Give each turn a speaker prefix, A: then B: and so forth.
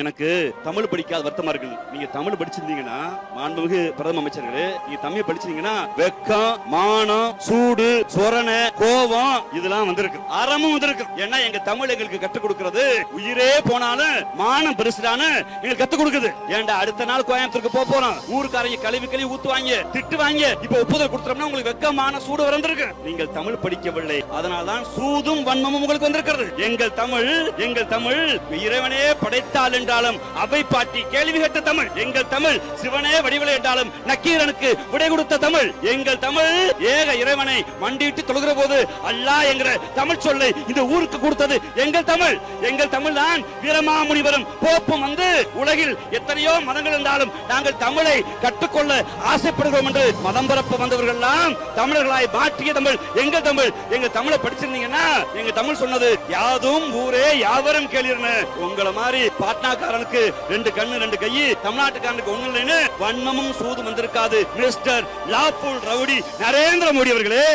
A: எனக்கு தமிழ் படிக்காத வருத்தமா இருக்கு நீங்க தமிழ் படிச்சிருந்தீங்கன்னா மாண்புமிகு பிரதம அமைச்சர்களே நீங்க தமிழ் படிச்சிருந்தீங்கன்னா வெக்கம் மானம் சூடு சொரணை கோபம் இதெல்லாம் வந்திருக்கு. அறமும் வந்திருக்கு. ஏன்னா எங்க தமிழ் எங்களுக்கு கற்றுக் கொடுக்கறது உயிரே போனாலும் மானம் பெருசுடான்னு எங்களுக்கு கத்துக் கொடுக்குது. ஏன்டா அடுத்த நாள் கோயம்புத்தூருக்கு போக போறோம். ஊருக்காரங்க கழுவி கழுவி ஊத்துவாங்க திட்டுவாங்க இப்ப ஒப்புதல் கொடுத்துட்டோம்னா உங்களுக்கு வெக்கம் மான சூடு வந்திருக்கு. நீங்கள் தமிழ் படிக்கவில்லை. அதனால்தான் சூதும் வன்மமும் உங்களுக்கு வந்திருக்கிறது. எங்கள் தமிழ் எங்கள் தமிழ் இறைவனே படைத்தால் என்றாலும் அவை பாட்டி கேள்வி கேட்ட தமிழ். எங்கள் தமிழ் சிவனே வடிவலை என்றாலும் நக்கீரனுக்கு விடை கொடுத்த தமிழ். எங்கள் தமிழ் ஏக இறைவனை மண்டிட்டு தொழுகிற போது அல்லாஹ் என்கிற தமிழ் சொல்லை இந்த ஊருக்கு கொடுத்தது எங்கள் தமிழ். எங்கள் தமிழ் தான் வீரமாமுனிவரும் போப்பும் வந்து உலகில் எத்தனையோ மதங்கள் இருந்தாலும் நாங்கள் தமிழை கற்றுக்கொள்ள ஆசைப்படுகிறோம் என்று மதம் பரப்ப வந்தவர்கள் எல்லாம் தமிழர்களாய் மாற்றிய தமிழ். எங்கள் தமிழ் எங்க தமிழை படிச்சிருந்தீங்கன்னா எங்க தமிழ் சொன்னது யாதும் ஊரே யாவரும் கேள்வி உங்களை மாதிரி பாட்னா பாட்னாக்காரனுக்கு ரெண்டு கண்ணு ரெண்டு கை. தமிழ்நாட்டுக்காரனுக்கு ஒண்ணு இல்லைன்னு வன்மமும் சூதும் வந்திருக்காது. மிஸ்டர் லாபுல் ரவுடி நரேந்திர மோடி அவர்களே.